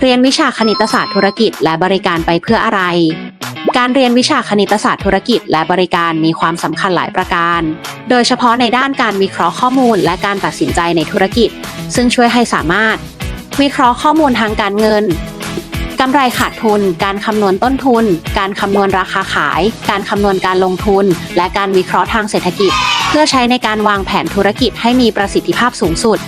เรียนวิชาคณิตศาสตร์ธุรกิจและบริการไปเพื่ออะไร การเรียนวิชาคณิตศาสตร์ธุรกิจและบริการมีความสำคัญหลายประการ โดยเฉพาะในด้านการวิเคราะห์ข้อมูลและการตัดสินใจในธุรกิจ ซึ่งช่วยให้สามารถ วิเคราะห์ข้อมูลทางการเงินกำไรขาดทุน การคำนวณต้นทุน การคำนวณราคาขาย การคำนวณการลงทุน และการวิเคราะห์ทางเศรษฐกิจ เพื่อใช้ในการวางแผนธุรกิจให้มีประสิทธิภาพสูงสุด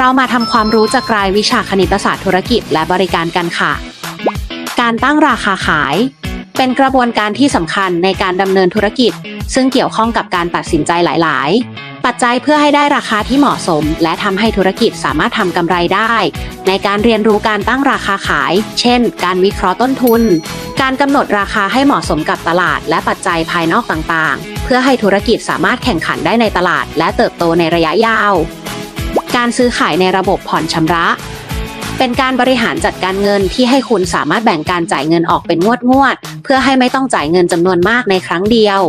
เรามาทำความรู้จากรายวิชาคณิตศาสตร์ธุรกิจและบริการกันค่ะ การตั้งราคาขาย เป็นกระบวนการที่สำคัญในการดำเนินธุรกิจ ซึ่งเกี่ยวข้องกับการตัดสินใจหลาย ๆ ปัจจัยเพื่อให้ได้ราคาที่เหมาะสม และทำให้ธุรกิจสามารถทำกำไรได้ ในการเรียนรู้การตั้งราคาขาย เช่น การวิเคราะห์ต้นทุน การกำหนดราคาให้เหมาะสมกับตลาด และปัจจัยภายนอกต่าง ๆ เพื่อให้ธุรกิจสามารถแข่งขันได้ในตลาด และเติบโตในระยะยาว การซื้อขายในระบบผ่อนชำระ เป็นการบริหารจัดการเงินที่ให้คุณสามารถแบ่งการจ่ายเงินออกเป็นงวดงวดๆเพื่อให้ไม่ต้องจ่ายเงินจำนวนมากในครั้งเดียว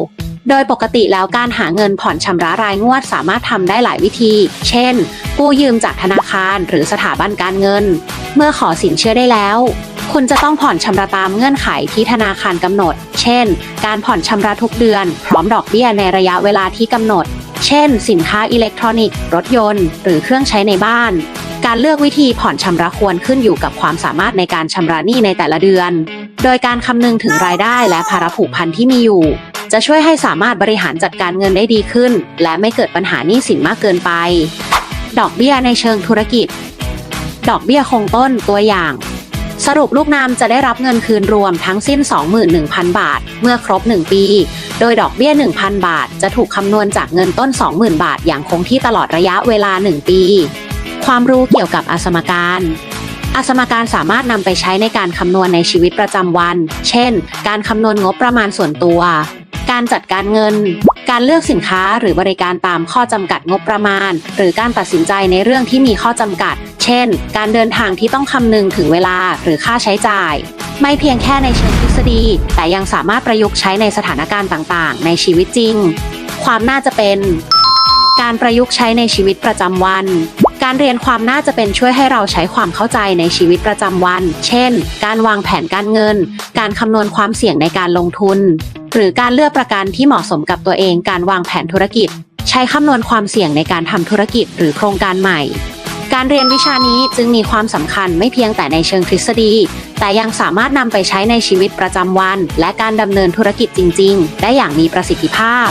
โดยปกติแล้วการหาเงินผ่อนชำระรายงวดสามารถทำได้หลายวิธี เช่น กู้ยืมจากธนาคารหรือสถาบันการเงิน เมื่อขอสินเชื่อได้แล้วคุณจะต้องผ่อนชำระตามเงื่อนไขที่ธนาคารกำหนด เช่น การผ่อนชำระทุกเดือน พร้อมดอกเบี้ยในระยะเวลาที่กำหนด เช่น สินค้าอิเล็กทรอนิกส์ รถยนต์ หรือเครื่องใช้ในบ้าน การเลือกวิธีผ่อนชำระควรขึ้นอยู่กับความสามารถในการชำระหนี้ในแต่ละเดือน โดยการคำนึงถึงรายได้และภาระผูกพันที่มีอยู่ จะช่วยให้สามารถบริหารจัดการเงินได้ดีขึ้น และไม่เกิดปัญหาหนี้สินมากเกินไป ดอกเบี้ยในเชิงธุรกิจ ดอกเบี้ยคงต้นตัวอย่างสรุปลูกน้ำจะได้รับเงินคืนรวมทั้งสิ้น 21,000 บาท เมื่อครบ 1 ปี โดยดอกเบี้ย 1,000 บาท จะถูกคำนวณจากเงินต้น 20,000 บาท อย่างคงที่ตลอดระยะเวลา 1 ปี ความรู้เกี่ยวกับอสมการอสมการสามารถนำไปใช้ในการคำนวณในชีวิตประจำวัน เช่น การคำนวณงบประมาณส่วนตัว การจัดการเงิน การเลือกสินค้าหรือบริการตามข้อจำกัดงบประมาณ หรือการตัดสินใจในเรื่องที่มีข้อจำกัด เช่น การเดินทางที่ต้องคำนึงถึงเวลาหรือค่าใช้จ่าย ไม่เพียงแค่ในเชิงทฤษฎี แต่ยังสามารถประยุกต์ใช้ในสถานการณ์ต่างๆ ในชีวิตจริง ความน่าจะเป็น การประยุกต์ใช้ในชีวิตประจำวัน การเรียนความน่าจะเป็นช่วยให้เราใช้ความเข้าใจในชีวิตประจำวัน เช่น การวางแผนการเงิน การคำนวณความเสี่ยงในการลงทุน หรือการเลือกประกันที่เหมาะสมกับตัวเอง การวางแผนธุรกิจ ใช้คำนวณความเสี่ยงในการทำธุรกิจหรือโครงการใหม่ การเรียนวิชานี้จึงมีความสำคัญไม่เพียงแต่ในเชิงทฤษฎี แต่ยังสามารถนำไปใช้ในชีวิตประจำวัน และการดำเนินธุรกิจจริง ๆ ได้อย่างมีประสิทธิภาพ